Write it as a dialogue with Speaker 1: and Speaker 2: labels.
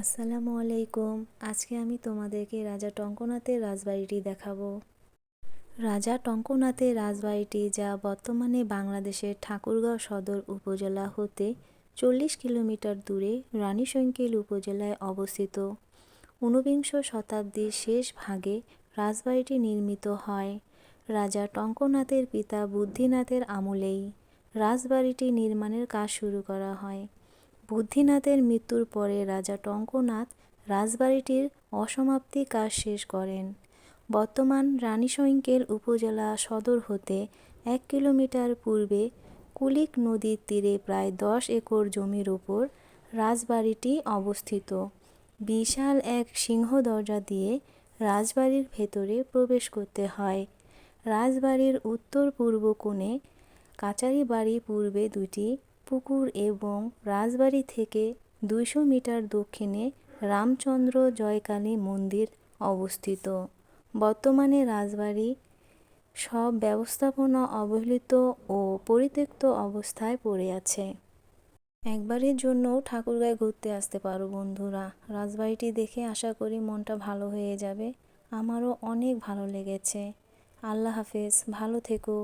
Speaker 1: আসসালামু আলাইকুম। আজকে আমি তোমাদেরকে রাজা টঙ্কনাথের রাজবাড়িটি দেখাবো। রাজা টঙ্কনাথের রাজবাড়িটি যা বর্তমানে বাংলাদেশের ঠাকুরগাঁও সদর উপজেলা হতে চল্লিশ কিলোমিটার দূরে রানীশঙ্কেল উপজেলায় অবস্থিত। ঊনবিংশ শতাব্দীর শেষ ভাগে রাজবাড়িটি নির্মিত হয়। রাজা টঙ্কনাথের পিতা বুদ্ধিনাথের আমলেই রাজবাড়িটি নির্মাণের কাজ শুরু করা হয়। বুদ্ধিনাথের মৃত্যুর পরে রাজা টঙ্কনাথ রাজবাড়িটির অসমাপ্তি কাজ শেষ করেন। বর্তমান রানীশঙ্কেল উপজেলা সদর হতে এক কিলোমিটার পূর্বে কুলিক নদীর তীরে প্রায় দশ একর জমির ওপর রাজবাড়িটি অবস্থিত। বিশাল এক সিংহ দরজা দিয়ে রাজবাড়ির ভেতরে প্রবেশ করতে হয়। রাজবাড়ির উত্তর পূর্ব কোণে কাচারি বাড়ি পূর্বে দুটি পুকুর এবং রাজবাড়ি থেকে দুইশো মিটার দক্ষিণে রামচন্দ্র জয়কালী মন্দির অবস্থিত। বর্তমানে রাজবাড়ি সব ব্যবস্থাপনা অবহেলিত ও পরিত্যক্ত অবস্থায় পড়ে আছে। একবারের জন্য ঠাকুরগাঁয় ঘুরতে আসতে পারো বন্ধুরা। রাজবাড়িটি দেখে আশা করি মনটা ভালো হয়ে যাবে। আমারও অনেক ভালো লেগেছে। আল্লাহ হাফেজ, ভালো থেকো।